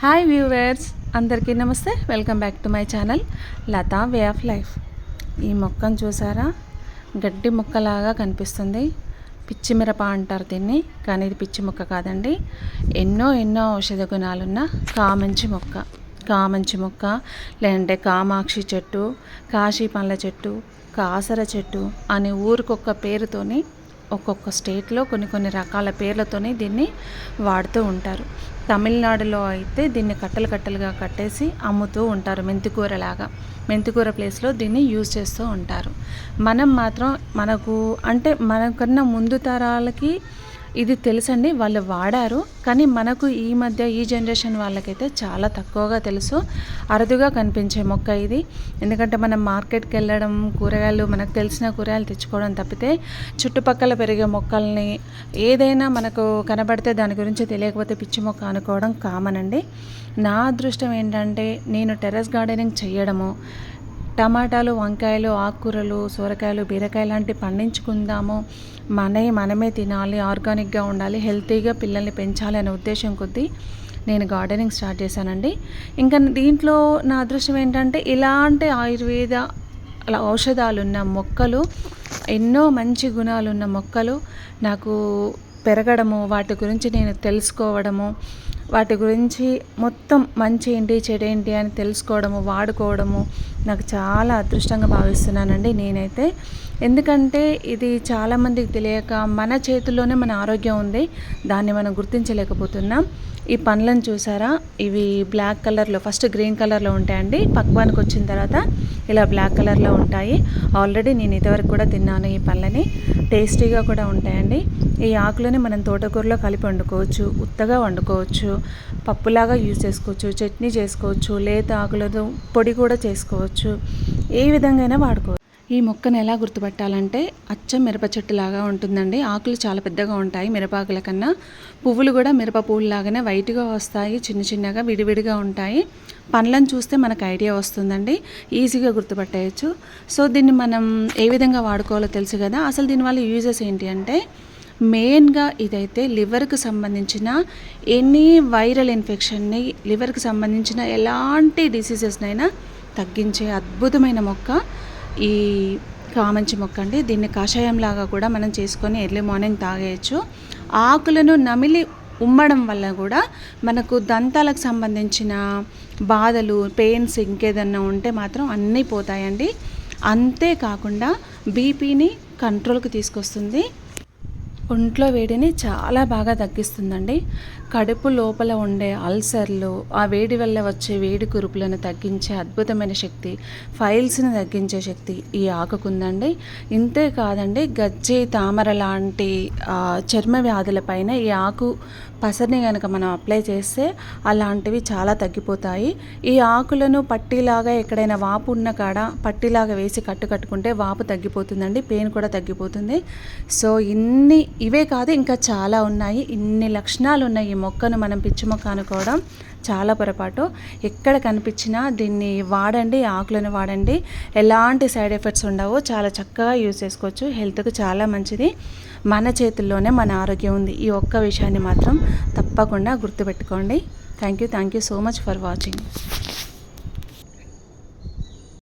Hi viewers అందరికీ నమస్తే. Welcome back to my channel Latha way of life. ఈ మొక్కను చూసారా? గడ్డి మొక్కలాగా కనిపిస్తుంది. పిచ్చి మిరప అంటారు దీన్ని కానీ ఇది పిచ్చి మొక్క కాదండి. ఎన్నో ఎన్నో ఔషధ గుణాలున్న కామంచి మొక్క. కామంచి మొక్క లేదంటే కామాక్షి చెట్టు కాశీ పండ్ల చెట్టు కాసర చెట్టు అనే ఊరికొక్క పేరుతోని ఒక్కొక్క స్టేట్లో కొన్ని కొన్ని రకాల పేర్లతోనే దీన్ని వాడుతూ ఉంటారు. తమిళనాడులో అయితే దీన్ని కట్టలు కట్టలుగా కట్టేసి అమ్ముతూ ఉంటారు మెంతికూర లాగా మెంతికూర ప్లేస్లో దీన్ని యూజ్ చేస్తూ ఉంటారు. మనం మాత్రం మనకు అంటే మనకన్నా ముందు తరాలకి ఇది తెలుసండి వాళ్ళు వాడారు. కానీ మనకు ఈ మధ్య ఈ జనరేషన్ వాళ్ళకైతే చాలా తక్కువగా తెలుసు. అరుదుగా కనిపించే మొక్క ఇది. ఎందుకంటే మనం మార్కెట్కి వెళ్ళడం కూరగాయలు మనకు తెలిసిన కూరగాయలు తెచ్చుకోవడం తప్పితే చుట్టుపక్కల పెరిగే మొక్కల్ని ఏదైనా మనకు కనబడితే దాని గురించి తెలియకపోతే పిచ్చి మొక్క అనుకోవడం కామన్ అండి. నా అదృష్టం ఏంటంటే నేను టెర్రస్ గార్డెనింగ్ చేయడము టమాటాలు వంకాయలు ఆకుకూరలు సొరకాయలు బీరకాయ లాంటివి పండించుకుందాము. మనే మనమే తినాలి ఆర్గానిక్గా ఉండాలి హెల్తీగా పిల్లల్ని పెంచాలి అనే ఉద్దేశం కొద్దీ నేను గార్డెనింగ్ స్టార్ట్ చేశానండి. ఇంకా దీంట్లో నా అదృష్టం ఏంటంటే ఇలాంటి ఆయుర్వేద అలా ఔషధాలు ఉన్న మొక్కలు ఎన్నో మంచి గుణాలు ఉన్న మొక్కలు నాకు పెరగడము వాటి గురించి నేను తెలుసుకోవడము వాటి గురించి మొత్తం మంచి ఏంటి చెడేంటి అని తెలుసుకోవడము వాడుకోవడము నాకు చాలా అదృష్టంగా భావిస్తున్నానండి నేనైతే. ఎందుకంటే ఇది చాలామందికి తెలియక మన చేతుల్లోనే మన ఆరోగ్యం ఉంది దాన్ని మనం గుర్తించలేకపోతున్నాం. ఈ పండ్లను చూసారా? ఇవి బ్లాక్ కలర్లో ఫస్ట్ గ్రీన్ కలర్లో ఉంటాయండి. పక్వానికి వచ్చిన తర్వాత ఇలా బ్లాక్ కలర్లో ఉంటాయి. ఆల్రెడీ నేను ఇదివరకు కూడా తిన్నాను ఈ పళ్ళని టేస్టీగా కూడా ఉంటాయండి. ఈ ఆకులని మనం తోటకూరలో కలిపి వండుకోవచ్చు ఉత్తగా వండుకోవచ్చు. పప్పులాగా యూజ్ చేసుకోవచ్చు చట్నీ చేసుకోవచ్చు లేత ఆకులతో పొడి కూడా చేసుకోవచ్చు. ఏ విధంగా అయినా వాడుకోవచ్చు. ఈ మొక్కను ఎలా గుర్తుపట్టాలంటే అచ్చం మిరప చెట్టు లాగా ఉంటుందండి. ఆకులు చాలా పెద్దగా ఉంటాయి మిరపాకుల కన్నా. పువ్వులు కూడా మిరప పువ్వులాగానే వైట్గా వస్తాయి చిన్న చిన్నగా విడివిడిగా ఉంటాయి. పండ్లను చూస్తే మనకు ఐడియా వస్తుందండి. ఈజీగా గుర్తుపట్టేయచ్చు. సో దీన్ని మనం ఏ విధంగా వాడుకోవాలో తెలుసు కదా. అసలు దీనివల్ల యూజెస్ ఏంటి అంటే మెయిన్గా ఇదైతే లివర్కి సంబంధించిన ఎనీ వైరల్ ఇన్ఫెక్షన్ని లివర్కి సంబంధించిన ఎలాంటి డిసీజెస్నైనా తగ్గించే అద్భుతమైన మొక్క ఈ కామంచి మొక్క అండి. దీన్ని కషాయంలాగా కూడా మనం చేసుకొని ఎర్లీ మార్నింగ్ తాగేయచ్చు. ఆకులను నమిలి ఉమ్మడం వల్ల కూడా మనకు దంతాలకు సంబంధించిన బాధలు పెయిన్స్ ఇంకేదన్నా ఉంటే మాత్రం అన్నీ పోతాయండి. అంతేకాకుండా బీపీని కంట్రోల్కి తీసుకొస్తుంది. ఒంట్లో వేడిని చాలా బాగా తగ్గిస్తుందండి. కడుపు లోపల ఉండే అల్సర్లు ఆ వేడి వల్ల వచ్చే వేడి కురుపులను తగ్గించే అద్భుతమైన శక్తి ఫైల్స్ని తగ్గించే శక్తి ఈ ఆకుకుందండి. ఇంతే కాదండి గజ్జి తామర లాంటి చర్మ వ్యాధులపైన ఈ ఆకు పసరిని కనుక మనం అప్లై చేస్తే అలాంటివి చాలా తగ్గిపోతాయి. ఈ ఆకులను పట్టీలాగా ఎక్కడైనా వాపు ఉన్న కాడ పట్టీలాగా వేసి కట్టు కట్టుకుంటే వాపు తగ్గిపోతుందండి పెయిన్ కూడా తగ్గిపోతుంది. సో ఇన్ని ఇవే కాదు ఇంకా చాలా ఉన్నాయి. ఇన్ని లక్షణాలు ఉన్నాయి ఈ మొక్కను మనం పిచ్చి మొక్క అనుకోవడం చాలా పొరపాటు. ఎక్కడ కనిపించినా దీన్ని వాడండి ఆకులను వాడండి. ఎలాంటి సైడ్ ఎఫెక్ట్స్ ఉండవు. చాలా చక్కగా యూజ్ చేసుకోవచ్చు. హెల్త్కు చాలా మంచిది. మన చేతుల్లోనే మన ఆరోగ్యం ఉంది. ఈ ఒక్క విషయాన్ని మాత్రం తప్పకుండా గుర్తుపెట్టుకోండి. Thank you thank you so much for watching.